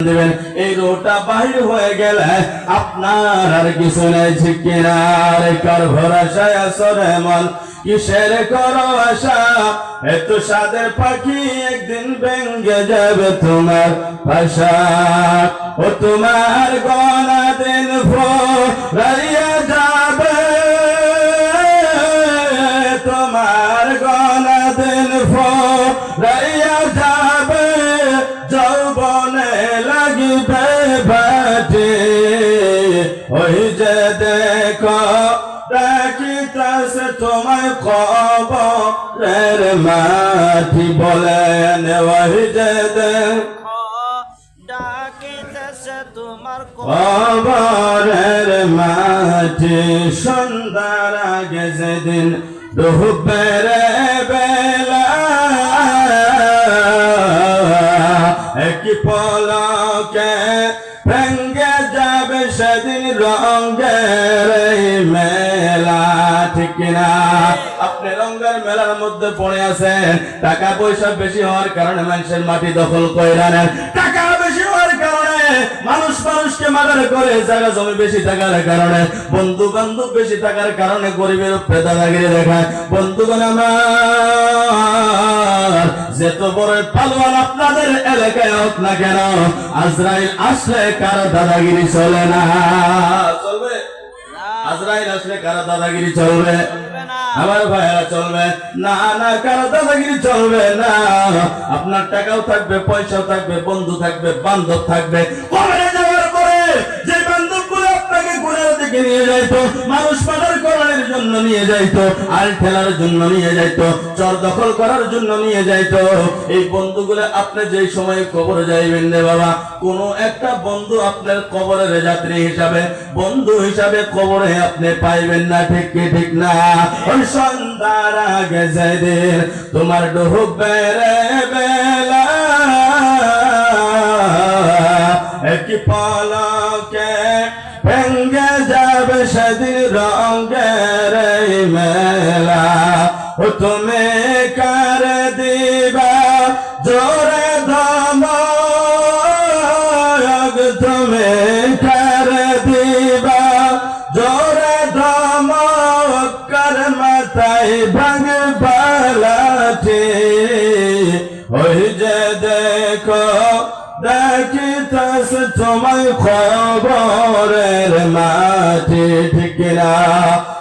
দেবেন, এই রোটা বাহির হয়ে গেলে আপনার আর কিছু নেই কিনার কার ভরসায় আসরে মন? কিসের করো আশা এত সাদের পাখি একদিন ভেঙ্গে যাবে তোমার ভাষা। ও তোমার গনা দিন রাইয়া যাবে ওই যে দেখো, দেখিতেছে তোমায় কবরের মাটি বলেন। ওই যে দেখো ডাকিতেছে তোমার কবরের মাটি। সুন্দর আগে যেদিন ডুবের বেলা এই মেলা ঠিক না আপনি রঙ্গের মেলার মধ্যে পড়ে আছেন। টাকা পয়সা বেশি হওয়ার কারণে মানুষের মাটি দখল করে টাকা মানুষ মানুষকে মার্ডার করে জায়গা জমি বেশি থাকার কারণে বন্ধু বান্ধব বেশি থাকার কারণে গরিবের উপরে দাদাগিরি দেখায় বন্ধুগণ আমার যেত বড় পালোয়ান আপনাদের এলাকায় হোক না কেন আজরাইল আসলে কারও দাদাগিরি চলে না। চলবে? আজরাইল আসলে কারও দাদাগিরি চলবে? আমার ভাইয়েরা চলবে না না, কারও দাদাগিরি চলবে না। আপনার টাকাও থাকবে, পয়সাও থাকবে, বন্ধু থাকবে, বান্ধব থাকবে। যাওয়ার পরে যে বান্ধবগুলো আপনাকে গুণের দিকে নিয়ে যাইতো, মানুষ করার জন্য নিয়ে যাইতো, আল ঠেলার জন্য নিয়ে যাইতো, চর দখল করার জন্য নিয়ে যাইতো। এই বন্ধুগুলো আপনি যেই সময় কবরে যাইবেন রে বাবা, কোন একটা বন্ধু আপনার কবরের যাত্রী হিসাবে, বন্ধু হিসাবে কবরে আপনি পাইবেন না, ঠিক কি, ঠিক না? ওই সন্ধ্যার আগে যেদিন তোমার ডুববে রে বেলা এক পলকে ভেঙ্গে যাবে সেদিন মেলা তুমি কার দিবা জোরে ধমক তুমি কার দিবা জোরে ধমক কর মাথায় ভাঙ বালাটি ওই যে দেখো দেখিতেছ তোমায় খবরের মাটি ঠিক না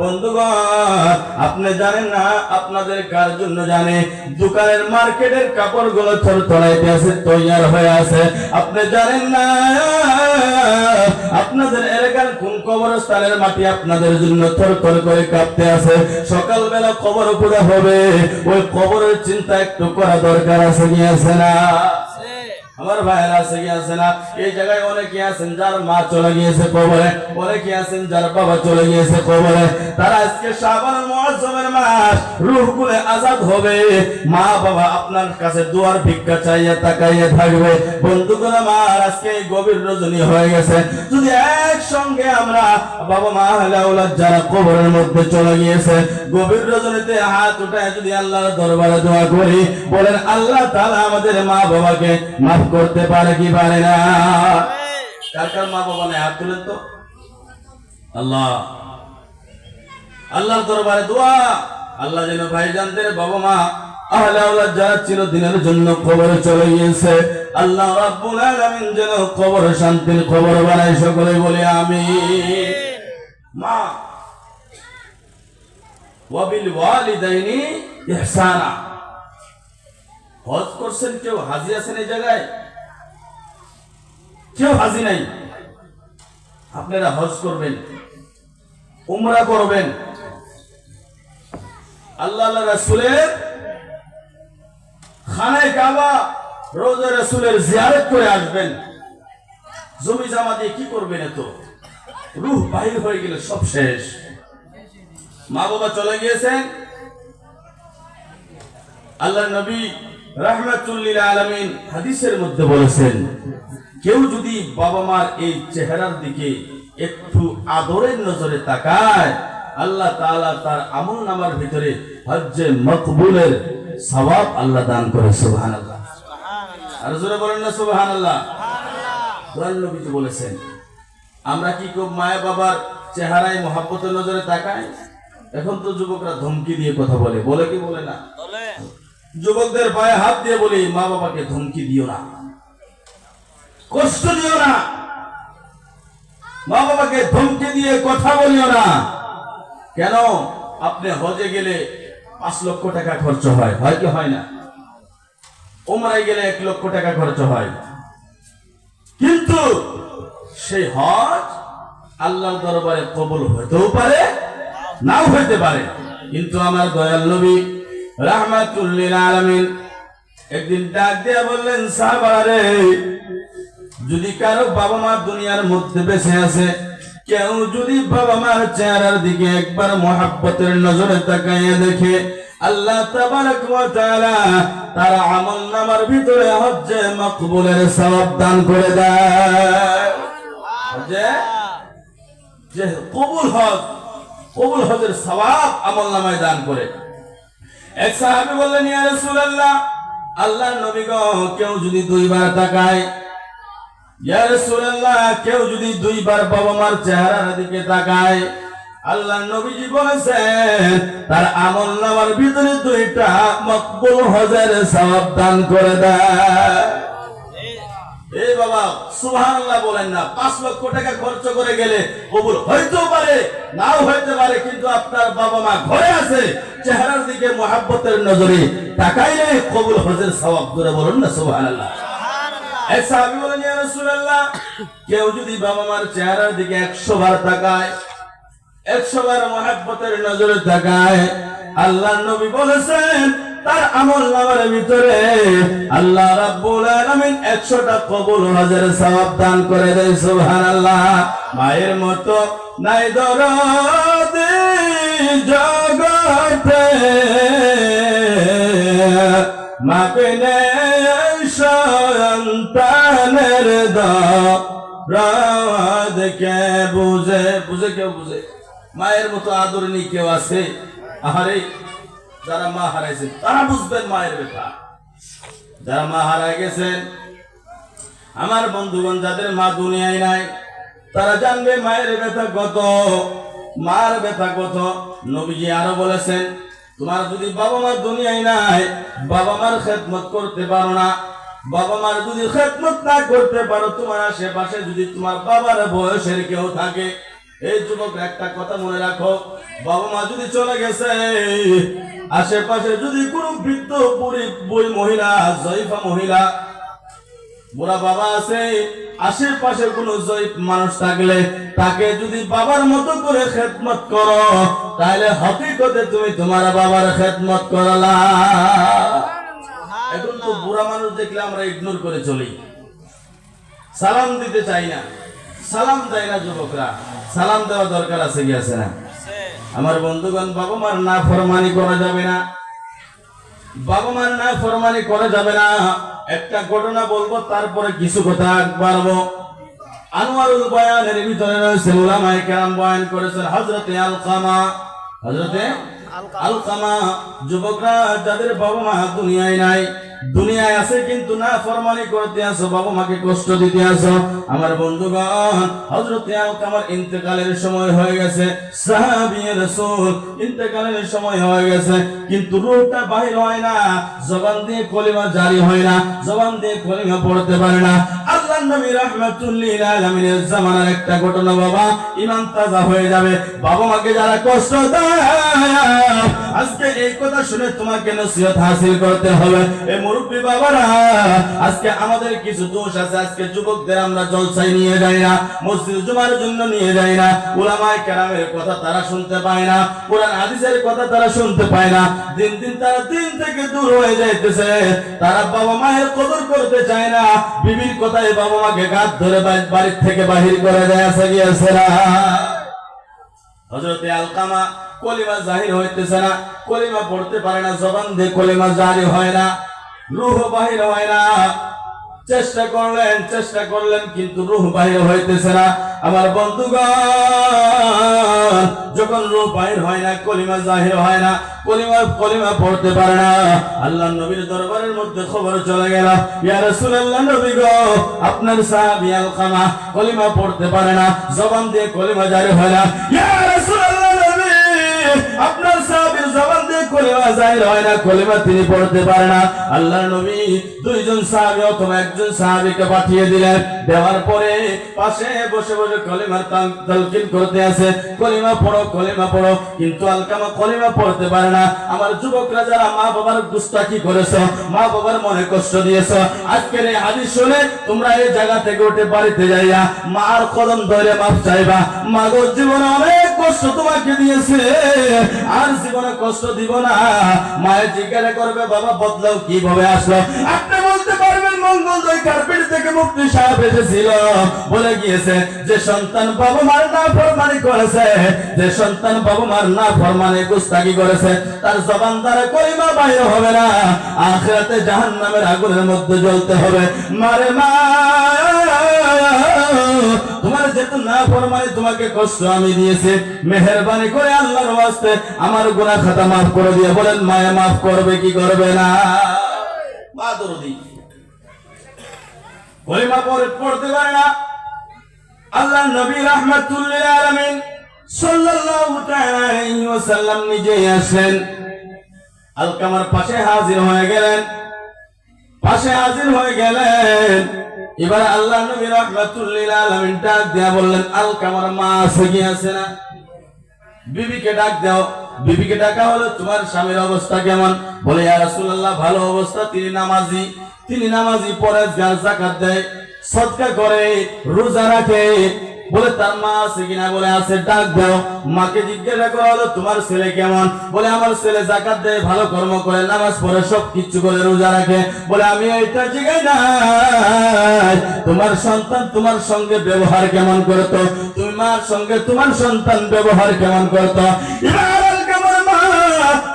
বন্ধুগণ, আপনি জানেন না, আপনাদের কার জন্য জানে? দোকানের মার্কেটের কাপড়গুলো থর থরাইতে আছে তৈয়ার হয়ে আছে। আপনি জানেন না, আপনাদের এলাকার কোন কবরস্থানের মাটি আপনাদের জন্য থর থর করে কাঁপতে আছে? সকালবেলা কবর পুরা হবে, ওই কবরের চিন্তা একটু করা দরকার আছে আছে না? আমার ভাইয়েরা আছে কি আছে না এই জায়গায় অনেকে আছেন যার মা চলে গিয়েছে কবরে, অনেকে আছেন যার বাবা চলে গিয়েছে কবরে। তারা আজকে শ্রাবণ মহোৎসবের মাস রূহ গুলে আজাদ হবে। মা বাবা আপনার কাছে দুয়ার ভিক্ষা চাইয়া তাকাইয়া থাকবে। বন্ধুগণ আমার, আজকে গভীর রজনী হয়ে গেছে। যদি একসঙ্গে আমরা বাবা মা হলে যারা কবরের মধ্যে চলে গিয়েছে, গভীর রজনীতে হাত উঠায় যদি আল্লাহর দরবারে দোয়া করি, বলেন আল্লাহ তাআলা আমাদের মা বাবাকে মাফ করতে পারে কি পারে না? কার কার মা বাবা নেই? হাত তুলেন তো? আল্লাহ। আল্লাহর দরবারে দোয়া। আল্লাহ যেন ভাইজানদের বাবা মা আহলে আওলাদ যারা চিরদিনের জন্য কবরে চলে গিয়েছে আল্লাহ রাব্বুল আলামিন যেন কবর শান্তির খবর বানায় সকলে বলে আমি মা ওয়াবিল ওয়ালিদাইনি ইহসানা। হজ করছেন কেউ, হাজি আছেন এই জায়গায়? কেউ হাজি নাই। আপনারা হজ করবেন, উমরা করবেন। আল্লাহ রাসূলের খানায় কাবা, রোজা রাসূলের জিয়ারত করে আসবেন। জমি জামা দিয়ে কি করবেন এত? রূহ বাহির হয়ে গেলে সব শেষ। মা বাবা চলে গিয়েছেন। আল্লাহ নবী রাহমাতুল্লিল আলামিন হাদিসের মধ্যে বলেছেন কেউ যদি বাবা মার এই চেহারার দিকে একটু আদরের নজরে তাকায় আল্লাহ তাআলা তার আমল নামার ভিতরে হজ্জে মকবুলের সওয়াব আল্লাহ দান করে সুবহানাল্লাহ। আর জোরে বলেন না সুবহানাল্লাহ। নবীজি বলেছেন আমরা কি খুব মায়া বাবার চেহারায় মহাব্বতের নজরে তাকাই? এখন তো যুবকরা ধমকি দিয়ে কথা বলে বলে কি বলে না? যুবকদের পায়ে হাত দিয়ে বলি, মা বাবাকে ধমকি দিও না। কষ্ট দিও না। মা বাবাকে ধমকি দিয়ে কথা বলিও না। কেন? আপনি হজে গেলে পাঁচ লক্ষ টাকা খরচ হয়। হয় কি হয় না? ওমরাই গেলে এক লক্ষ টাকা খরচ হয়। কিন্তু সেই হজ আল্লাহর দরবারে কবল হতেও পারে, নাও হইতে পারে। কিন্তু আমার দয়াল নবী রাহমাতুল্লিল আলামিন একদিন ডাক দিয়া বললেন সাহাবারে যদি কারও বাবা মা দুনিয়ার মধ্যে বেঁচে আছে, কেউ যদি বাবা মার চেহারার দিকে একবার মহাব্বতের নজরে তাকাইয়া দেখে, আল্লাহ তাবারক ওয়া তার আমল নামার ভিতরে হজ্জে মকবুলের সওয়াব দান করে দেয়। যে কবুল হজ, কবুল হজের সওয়াব আমল নামায় দান করে। এক সাহাবি বললেন, ইয়া রাসূলুল্লাহ, আল্লাহর নবী গো, কেউ যদি দুইবার তাকায়, ইয়া রাসূলুল্লাহ, কেউ যদি দুইবার বাবা মার চেহারার দিকে তাকায় আল্লাহ নবীজি বলেছেন, তার আমল নামার ভিতরে দুইটা মকবুল হজের সওয়াব দান করে দেয়। এই বাবা সুবহানাল্লাহ বলেন না পাঁচ লক্ষ টাকা খরচ করে গেলে কবুল হইতেও পারে নাও হইতে পারে কিন্তু আপনার বাবা মা ঘরে আছে চেহারার দিকে মহাব্বতের নজরে তাকাইলে কবুল হজের সওয়াব করে বলুন না সুবহানাল্লাহ। এক সাহাবী বলেন ইয়া রাসূলুল্লাহ কেউ যদি বাবা মার চেহারার দিকে 100 বার তাকায় 100 বার মহাব্বতের নজরে তাকায় আল্লাহর নবী বলেছেন, তার আমল নামার ভিতরে আল্লাহ রাব্বুল আলামিন 100টা কবুল হজের সওয়াব দান করে দেয়, সুবহানাল্লাহ। মায়ের মতো নাই দরদ জগতে। মাপনে সন্তানের দাদ কে বুঝে বুঝে কেউ বুঝে? মায়ের মতো আদরণী কেউ আছে? আহারে যারা মা হারাইছেন, তারা বুঝবেন মায়ের ব্যথা। যারা মা হারাই গেছেন, আমার বন্ধুগণ, যাদের মা দুনিয়ায় নাই, তারা জানবে মায়ের ব্যথা কত। মার ব্যথা কত। নবীজি আরও বলেছেন, তোমার যদি বাবা মা দুনিয়ায় নাই, বাবা মার খেদমত করতে পারো না। বাবা মার যদি খেদমত না করতে পারো, তোমার আশেপাশে যদি তোমার বাবার বয়সের কেউ থাকে এই যুবক একটা কথা মনে রাখো। বাবা মা যদি চলে গেছে আশেপাশে যদি কোনো বৃদ্ধ বুড়ি বই মহিলা জয়ফা মহিলা বুড়া বাবা আছে আশেপাশে কোন জয়ীফ মানুষ থাকলে তাকে যদি বাবার মতো করে খেদমত করো তাহলে হকিকতে তুমি তোমার বাবার খেদমত করলা। এখন তো বুড়া মানুষ দেখলে আমরা ইগনোর করে চলি। সালাম দিতে চাই না। সালাম দেয় না যুবকরা। সালাম দেওয়া দরকার আছে কি আছে না? আমার বন্ধুগণ বাবা মার না ফরমানি করা যাবে না। বাবা মার না ফরমানি করা যাবে না। একটা ঘটনা বলব, তারপরে কিছু কথা আলকামা। যুবকরা, যাদের বাবা মা দুনিয়ায় নাই দুনিয়ায় আছে কিন্তু না ফরমানি করতে আসো বাবা মাকে কষ্ট দিতে আসো আমার বন্ধুগণ, হযরতে আলকামার ইন্তেকালের সময় হয়ে গেছে, সাহাবী রাসূল ইন্তেকালের সময় হয়ে গেছে, কিন্তু রূহটা বাহির হয় না, জবান দিয়ে কলিমা জারি হয় না, জবান দিয়ে কলিমা পড়তে পারে না। আল্লাহ নবী রাহমাতুল্লিল আলামিনের জামানার একটা ঘটনা, বাবা ইমান তাজা হয়ে যাবে। বাবা মাকে যারা কষ্ট দেয়, আজকে এই কথা শুনে তোমাকে নসিহত হাসিল করতে হবে। এই মুরব্বী বাবারা, আজকে আমাদের কিছু দোষ আছে, আজকে যুবকদের আমরা নিয়ে যাই না, মসজিদ জুমার জন্য নিয়ে যাই না কেরামের কথা তারা শুনতে পায় না, কোরআন কথা তারা শুনতে পায় না, দিন দিন তারা দিন থেকে দূর হয়ে যাইতেছে, তারা বাবা মায়ের কদর করতে চায় না, বিবির কথায় বাবা মাকে গাত ধরে বাড়ির থেকে বাহির করে দেয় গিয়েছে না। হজরতে আলকামা কলিমা জাহির হইতেছে না, কলিমা পড়তে পারে না, জবান দিয়ে কলিমা জারি হয় না। রুহ বাহির হয় না। চেষ্টা করলেন চেষ্টা করলেন, কিন্তু রুহ বাহির হইতেছে না। আমার বন্ধুগণ, যখন রুহ বাহির হয় না, কলিমা জাহির হয় না, কলিমা কলিমা পড়তে পারে না। আল্লাহ নবীর দরবারের মধ্যে খবর চলে গেল, ইয়া রাসূলুল্লাহ নবী গো, আপনার সাহাবী আলকামা কলিমা পড়তে পারে না, জবান দিয়ে কলিমা জারি হয় না। ইয়া রাসূলুল্লাহ আমার যুবকরা যারা মা বাবার গুস্তাকি করেছ, মা বাবার মনে কষ্ট দিয়েছ, আজকের এই হাদিস শুনে তোমরা এই জায়গা থেকে উঠে বাড়িতে যাইয়া মার কদম ধরে মাপ চাইবা। মা গো জীবনে অনেক কষ্ট তোমাকে দিয়েছে। আর জীবনে কষ্ট দিব না। মায়ের জিজ্ঞাসা করবে, বাবা, বদলাও, কীভাবে আসলো? আপনি বলতে পারবেন কার্পেট থেকে মুক্তি সাহেব এসেছিল। বলে গিয়েছে, যে সন্তান বাবা মার না ফরমানি করেছে, যে সন্তান বাবা মার না ফরমানি গুস্তাকি করেছে, তার জবান দ্বারা কলিমা বাইরে হবে না। আখেরাতে জাহান্নামের আগুনের মধ্যে জ্বলতে হবে। মারে মা যেহেতু না ফরমানি তোমাকে কষ্ট আমি দিয়েছি, মেহেরবানি করে আল্লাহর ওয়াস্তে আমার গুনাহ খাতা মাফ করে দিয়ে বলেন, মায়া মাফ করবে কি করবে না? মা দরদি। কলিমা পড়ে পড়তে পারে না। আল্লাহ নবী রাহমাতুল্লিল আলামিন সাল্লাল্লাহু তাআলা আলাইহি ওয়াসাল্লাম নিজেই আসেন। আলকামার পাশে হাজির হয়ে গেলেন। পাশে হাজির হয়ে গেলেন। এবার আল্লাহ নবী রহমাতুল্লিল আলামিন ডাক দেয়া বললেন আলকামার মা সগি আছে না? বিবিকে ডাক দাও। বিবিকে ডাকা হলো, তোমার স্বামীর অবস্থা কেমন? বলে, ইয়া রাসূলুল্লাহ, ভালো অবস্থা, তিনি নামাজি। তিনি নামাজি পরে যার যাকাত দেয়, সদকা করে, রোজা রাখে বলে তার মা আছে কিনা বলে আছে, ডাক দাও। মাকে জিজ্ঞাসা করা হলো, তোমার ছেলে কেমন? বলে, আমার ছেলে জাকাত দেয়, ভালো কর্ম করে, নামাজ পড়ে সব কিছু করে, রোজা রাখে। বলে, আমি এটা জিগাই না। তোমার সন্তান তোমার সঙ্গে ব্যবহার কেমন করতো? তুমি মার সঙ্গে তোমার সন্তান ব্যবহার কেমন করতো?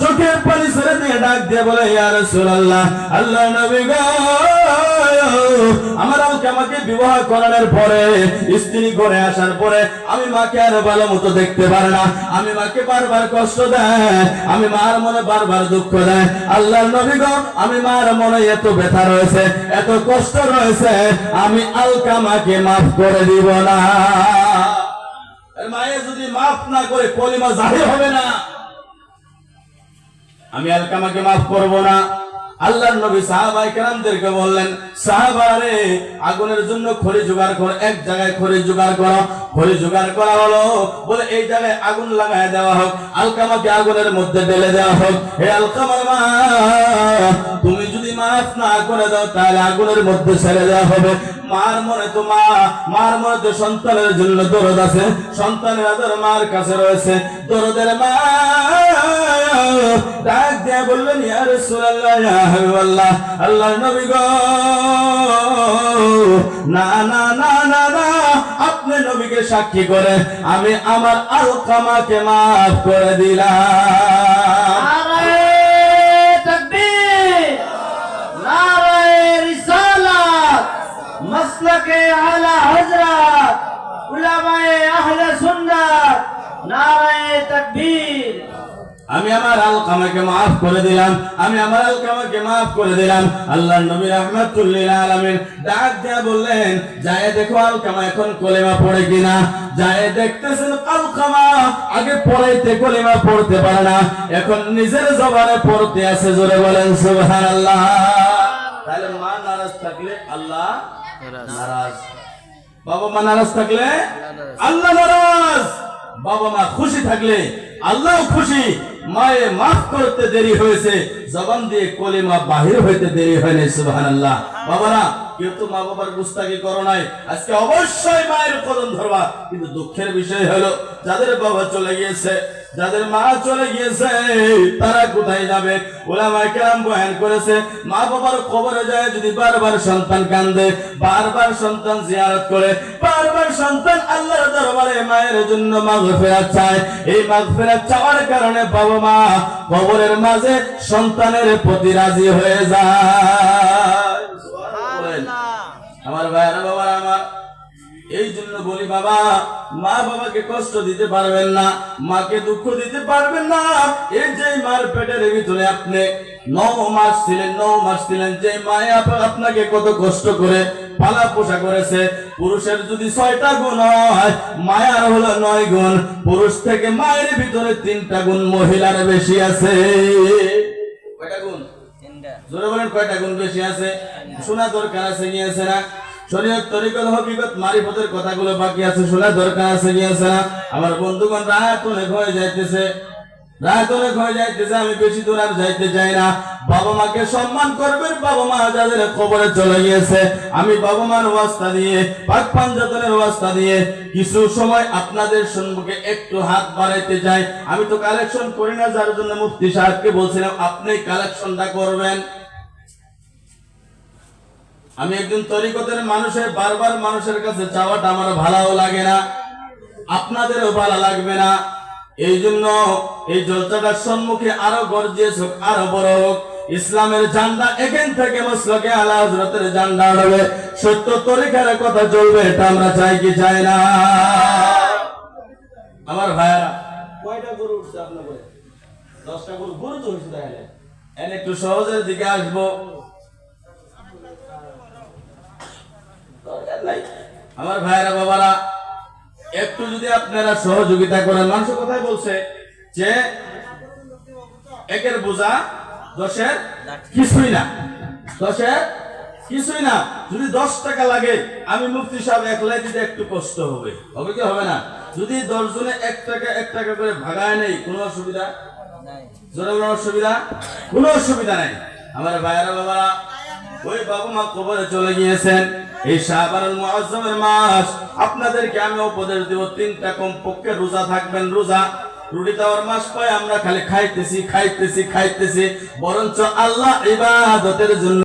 চোখের পানি ছেড়ে দিয়ে ডাক দিয়ে বলে, ইয়া রাসূলুল্লাহ, আল্লাহ নবী গো আমার আমাকে আমাকে বিবাহ করানোর পরে স্ত্রী করে আসার পরে আমি মাকে আর ভালো মতো দেখতে পারে না। আমি মাকে বারবার কষ্ট দেয়, আমি মার মনে বারবার দুঃখ দেয়। আল্লাহর নবী আমি মার মনে এত ব্যথা রয়েছে, এত কষ্ট রয়েছে, আমি আলকা মাকে মাফ করে দিব না। মায়ে যদি মাফ না করে, কলিমা জাহির হবে না। আমি আলকামাকে মাফ করব না। আল্লাহর নবী সাহাবাই কেরামদেরকে বললেন, সাহাবারে, আগুনের জন্য খড়ি জোগাড় করো, এক জায়গায় খড়ি জোগাড় করো। খড়ি জোগাড় করা হলো, বলে এই জায়গায় আগুন লাগায় দেওয়া হোক, আলকামাকে আগুনের মধ্যে ঢেলে দেওয়া হোক। হে আলকামার মা, তুমি যদি মাফ না করে দাও, তাহলে আগুনের মধ্যে ছেড়ে দেওয়া হবে। মার মনে তো মা, মার মনে তো সন্তানের জন্য দরদ আছে। সন্তানের আদর মার কাছে রয়েছে। দরদের মা ডাক দিয়ে বললেন, ইয়া রাসূলুল্লাহ, ইয়া হাবিবাল্লাহ নবী গো। না না না না না, আপনি নবীকে সাক্ষী করে আমি আমার আলকামাকে মাফ করে দিলাম। মাসলাকে তাকবীর। আমি আমার আলকামাকে মাফ করে দিলাম আমি আমার আলকামাকে মাফ করে দিলাম। আল্লাহ নবী রহমাতুল্লিল আলামিন ডাক দিয়া বললেন যায় দেখো আলকামা এখন কলেমা পড়ে কিনা? যায় দেখতেছেন আলকামা আগে পড়াইতে কলেমা পড়তে পারে না এখন নিজের জবানে পড়তে আছে জোরে বলেন সুবহানাল্লাহ। তাহলে মা নারাজ থাকলে আল্লাহ নারাজ। বাবা মা নারাজ থাকলে আল্লাহ নারাজ। বাবা মা খুশি থাকলে আল্লাহ খুশি। মায়ে মাফ করতে দেরি হয়েছে। জবান দিয়ে কলিমা বাহির হইতে দেরি হয়নি সুবহানাল্লাহ। বাবারা কেউ তো মা বাবার গুস্তাকি করো নাই, আজকে অবশ্যই মায়ের কদম ধরবা। কিন্তু দুঃখের বিষয় হলো, যাদের বাবা চলে গিয়েছে, যাদের মা চলে গিয়েছে, তারা কোথায় যাবে? কেরাম বয়ান করেছে, মা বাবার কবরে যায় যদি বারবার সন্তান কান্দে, বারবার সন্তান জিয়ারত করে, বারবার সন্তান আল্লাহর দরবারে মায়ের জন্য মাগফিরাত চায়। এই মাগফিরাত চাওয়ার কারণে বাবা মা কবরের মাঝে সন্তানের প্রতি রাজি হয়ে যায়। আমার ভাইয়েরা বাবা আমার। এই জন্য বলি, বাবা, মা বাবাকে কষ্ট দিতে পারবেন না, মাকে দুঃখ দিতে পারবেন না। এই যে মার পেটের ভিতরে আপনি ন মাস ছিলেন ন মাস ছিলেন, যে মায়ে আপ- আপনাকে কত কষ্ট করে পালা পোষা করেছে, পুরুষের যদি ছয়টা গুণ হয়, মায়ার হলো নয় গুণ, পুরুষ থেকে মায়ের ভিতরে তিনটা গুণ মহিলার বেশি আছে। জোরে বলেন কয়টা গুণ বেশি আছে? শোনা দরকার আছে কি আছে না? শরীয়ত তরিকত হকিকত মারিফতের কথাগুলো বাকি আছে শোনা দরকার আছে কি আছে না? আমার বন্ধুগণ রাত অনেক হয়ে যাইতেছে। রাত অনেক হয়ে যাইতেছে, আমি বেশি দূর আর যাইতে চাই না। বাবা মাকে সম্মান করবেন, বাবা মা যাদের কবরে চলে গিয়েছে। আমি বাবা মার ওয়াস্তা দিয়ে পাক পাঞ্জাতনের ওয়াস্তা দিয়ে, কিছু সময় আপনাদের সম্মুখে একটু হাত বাড়াইতে চাই। আমি তো কালেকশন করি না, যার জন্য মুফতি সাহেবকে বলছিলাম, আপনি কালেকশনটা করবেন। আমি একজন তরিকতের মানুষের বারবার মানুষের কাছে চাওয়াটা আমার ভালো লাগে না আপনাদেরও ভালো লাগবে না। এই জন্য এই জলসাটার সম্মুখে আরও গর্জিয়াস হোক আরও বড় হোক ইসলামের ঝান্ডা এখান থেকে মসলকে আলা হজরতের ঝান্ডা হবে সত্য তরিকার কথা চলবে এটা আমরা চাই কি চাই না? আমার ভাইয়ারা কয়টা গরু উঠছে আপনার দশটা গরু গরু তো উঠছে তাহলে। এনে একটু সহজের দিকে আসব। দরকার নাই। আমার ভাইয়েরা বাবারা একটু যদি আপনারা সহযোগিতা করেন মানুষ কথাই বলছে যে একের বোঝা দশের কিছুই না। দশের কিছুই না। যদি দশ টাকা লাগে আমি মুফতি সাহেব একলাই দিতে একটু কষ্ট হবে। হবে কি হবে না? যদি দশ জনে এক টাকা এক টাকা করে ভাগায় নেই কোনো অসুবিধা? জোরে কোনো অসুবিধা? কোনো অসুবিধা নাই। আমার ভাইয়েরা বাবারা ওই বাবা মা কবরে চলে গিয়েছেন। এই শাহবানুল মুআজ্জমের মাস, আপনাদেরকে আমি উপদেশ দেব, তিনটা কম পক্ষে রোজা থাকবেন, রোজা। রুটি দেওয়ার মাস পায় আমরা খালি খাইতেছি খাইতেছি খাইতেছি। বরঞ্চ আল্লাহ ইবাদতের জন্য